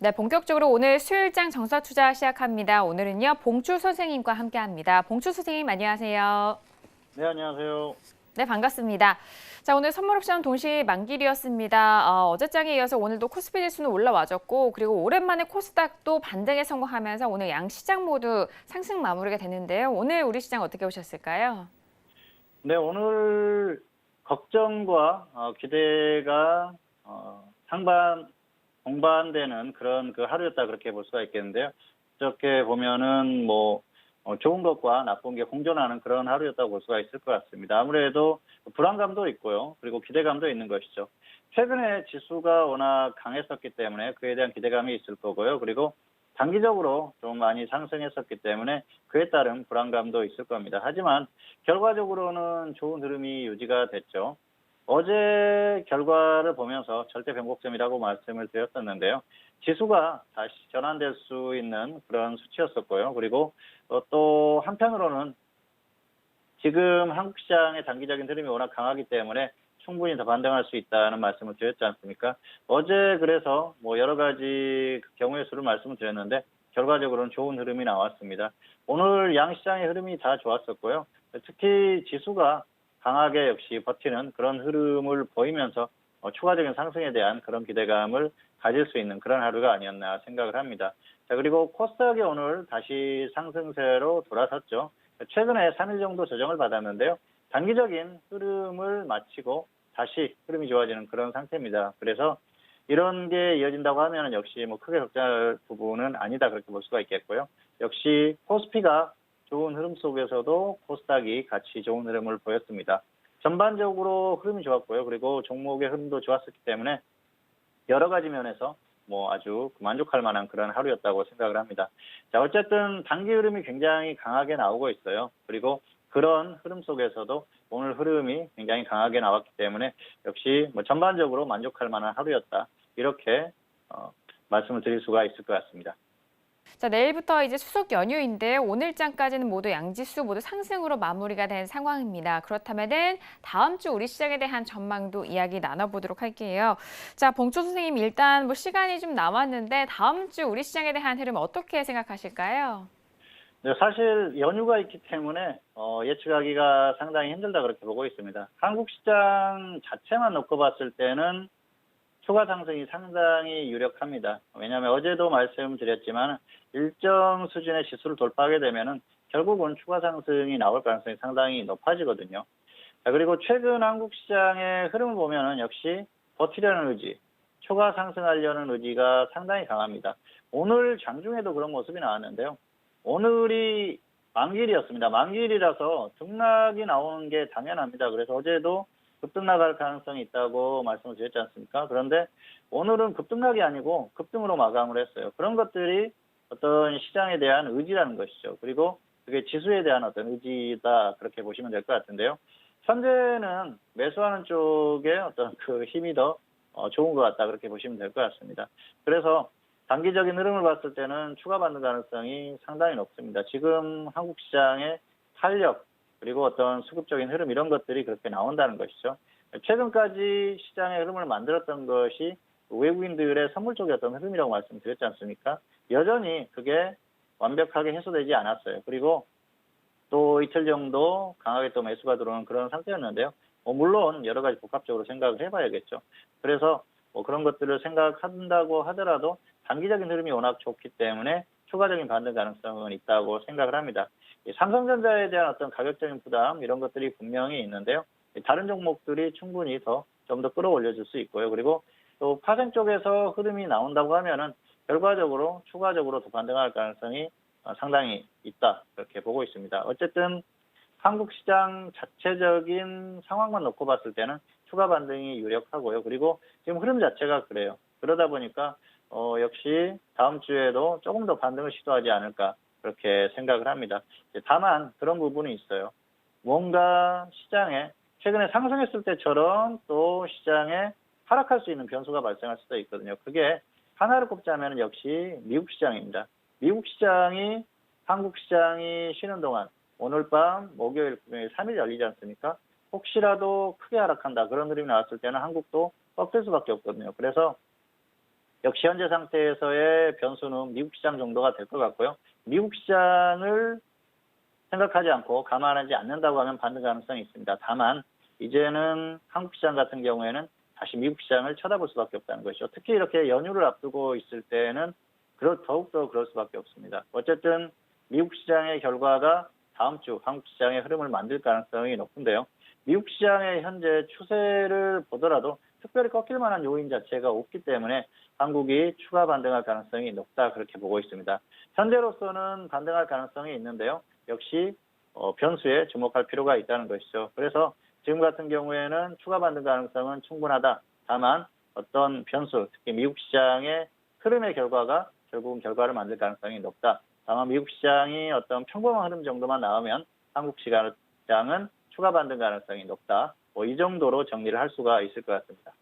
네, 본격적으로 오늘 수요일장 정서 투자 시작합니다. 오늘은요, 봉추 선생님과 함께 합니다. 봉추 선생님, 안녕하세요. 네, 안녕하세요. 네, 반갑습니다. 자, 오늘 선물 옵션 동시 만길이었습니다. 어, 어제장에 이어서 오늘도 코스피 지수는 올라와줬고, 그리고 오랜만에 코스닥도 반등에 성공하면서 오늘 양 시장 모두 상승 마무리가 됐는데요. 오늘 우리 시장 어떻게 보셨을까요? 네, 오늘 걱정과 어, 기대가 어, 상반 동반되는 그런 그 하루였다 그렇게 볼 수가 있겠는데요. 이렇게 보면은 뭐 어, 좋은 것과 나쁜 게 공존하는 그런 하루였다고 볼 수가 있을 것 같습니다. 아무래도 불안감도 있고요. 그리고 기대감도 있는 것이죠. 최근에 지수가 워낙 강했었기 때문에 그에 대한 기대감이 있을 거고요. 그리고 단기적으로 좀 많이 상승했었기 때문에 그에 따른 불안감도 있을 겁니다. 하지만 결과적으로는 좋은 흐름이 유지가 됐죠. 어제 결과를 보면서 절대 변곡점이라고 말씀을 드렸었는데요. 지수가 다시 전환될 수 있는 그런 수치였었고요. 그리고 어, 또 한편으로는 지금 한국 시장의 단기적인 흐름이 워낙 강하기 때문에 충분히 더 반등할 수 있다는 말씀을 드렸지 않습니까? 어제 그래서 뭐 여러 가지 그 경우의 수를 말씀을 드렸는데 결과적으로는 좋은 흐름이 나왔습니다. 오늘 양 시장의 흐름이 다 좋았었고요. 특히 지수가 강하게 역시 버티는 그런 흐름을 보이면서 어, 추가적인 상승에 대한 그런 기대감을 가질 수 있는 그런 하루가 아니었나 생각을 합니다. 자, 그리고 코스닥이 오늘 다시 상승세로 돌아섰죠. 최근에 3일 정도 조정을 받았는데요. 단기적인 흐름을 마치고 다시 흐름이 좋아지는 그런 상태입니다. 그래서 이런 게 이어진다고 하면 역시 뭐 크게 걱정할 부분은 아니다 그렇게 볼 수가 있겠고요. 역시 코스피가 좋은 흐름 속에서도 코스닥이 같이 좋은 흐름을 보였습니다. 전반적으로 흐름이 좋았고요. 그리고 종목의 흐름도 좋았었기 때문에 여러 가지 면에서 뭐 아주 만족할 만한 그런 하루였다고 생각을 합니다. 자, 어쨌든 단기 흐름이 굉장히 강하게 나오고 있어요. 그리고 그런 흐름 속에서도 오늘 흐름이 굉장히 강하게 나왔기 때문에 역시 뭐 전반적으로 만족할 만한 하루였다. 이렇게 어, 말씀을 드릴 수가 있을 것 같습니다. 자, 내일부터 이제 수속 연휴인데 오늘장까지는 모두 양지수 모두 상승으로 마무리가 된 상황입니다. 그렇다면은 다음 주 우리 시장에 대한 전망도 이야기 나눠보도록 할게요. 자, 봉초 선생님 일단 뭐 시간이 좀 남았는데 다음 주 우리 시장에 대한 흐름 어떻게 생각하실까요? 네, 사실 연휴가 있기 때문에 어, 예측하기가 상당히 힘들다 그렇게 보고 있습니다. 한국 시장 자체만 놓고 봤을 때는 추가 상승이 상당히 유력합니다. 왜냐하면 어제도 말씀드렸지만 일정 수준의 지수를 돌파하게 되면은 결국은 추가 상승이 나올 가능성이 상당히 높아지거든요. 자, 그리고 최근 한국 시장의 흐름을 보면은 역시 버티려는 의지, 추가 상승하려는 의지가 상당히 강합니다. 오늘 장중에도 그런 모습이 나왔는데요. 오늘이 만길이었습니다. 만길이라서 등락이 나오는 게 당연합니다. 그래서 어제도 급등락할 가능성이 있다고 말씀을 드렸지 않습니까? 그런데 오늘은 급등락이 아니고 급등으로 마감을 했어요. 그런 것들이 어떤 시장에 대한 의지라는 것이죠. 그리고 그게 지수에 대한 어떤 의지다 그렇게 보시면 될 것 같은데요. 현재는 매수하는 쪽에 어떤 그 힘이 더 어, 좋은 것 같다 그렇게 보시면 될 것 같습니다. 그래서 단기적인 흐름을 봤을 때는 추가 받는 가능성이 상당히 높습니다. 지금 한국 시장의 탄력 그리고 어떤 수급적인 흐름 이런 것들이 그렇게 나온다는 것이죠. 최근까지 시장의 흐름을 만들었던 것이 외국인들의 선물 쪽의 어떤 흐름이라고 말씀드렸지 않습니까? 여전히 그게 완벽하게 해소되지 않았어요. 그리고 또 이틀 정도 강하게 또 매수가 들어오는 그런 상태였는데요. 뭐 물론 여러 가지 복합적으로 생각을 해봐야겠죠. 그래서 뭐 그런 것들을 생각한다고 하더라도 단기적인 흐름이 워낙 좋기 때문에 추가적인 반등 가능성은 있다고 생각을 합니다. 삼성전자에 대한 어떤 가격적인 부담 이런 것들이 분명히 있는데요. 다른 종목들이 충분히 더 좀 더 끌어올려줄 수 있고요. 그리고 또 파생 쪽에서 흐름이 나온다고 하면은 결과적으로 추가적으로 더 반등할 가능성이 어, 상당히 있다 그렇게 보고 있습니다. 어쨌든 한국 시장 자체적인 상황만 놓고 봤을 때는 추가 반등이 유력하고요. 그리고 지금 흐름 자체가 그래요. 그러다 보니까 어, 역시 다음 주에도 조금 더 반등을 시도하지 않을까 그렇게 생각을 합니다. 다만 그런 부분이 있어요. 뭔가 시장에 최근에 상승했을 때처럼 또 시장에 하락할 수 있는 변수가 발생할 수도 있거든요. 그게 하나를 꼽자면 역시 미국 시장입니다. 미국 시장이 한국 시장이 쉬는 동안 오늘 밤 목요일 금요일 3일 열리지 않습니까? 혹시라도 크게 하락한다 그런 흐름이 나왔을 때는 한국도 꺾일 수밖에 없거든요. 그래서 역시 현재 상태에서의 변수는 미국 시장 정도가 될 것 같고요. 미국 시장을 생각하지 않고 감안하지 않는다고 하면 반등 가능성이 있습니다. 다만 이제는 한국 시장 같은 경우에는 다시 미국 시장을 쳐다볼 수밖에 없다는 것이죠. 특히 이렇게 연휴를 앞두고 있을 때는 더욱더 그럴 수밖에 없습니다. 어쨌든 미국 시장의 결과가 다음 주 한국 시장의 흐름을 만들 가능성이 높은데요. 미국 시장의 현재 추세를 보더라도 특별히 꺾일 만한 요인 자체가 없기 때문에 한국이 추가 반등할 가능성이 높다 그렇게 보고 있습니다. 현재로서는 반등할 가능성이 있는데요. 역시 어, 변수에 주목할 필요가 있다는 것이죠. 그래서 지금 같은 경우에는 추가 반등 가능성은 충분하다. 다만 어떤 변수, 특히 미국 시장의 흐름의 결과가 결국은 결과를 만들 가능성이 높다. 다만 미국 시장이 어떤 평범한 흐름 정도만 나오면 한국 시장은 추가 반등 가능성이 높다. 뭐 이 정도로 정리를 할 수가 있을 것 같습니다.